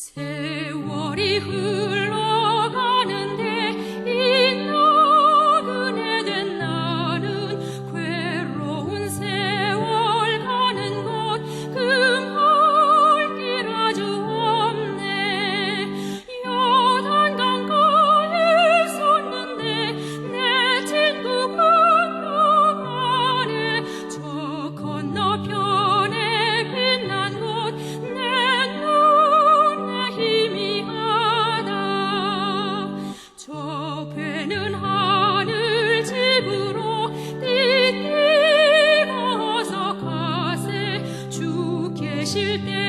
세월이 흐 실패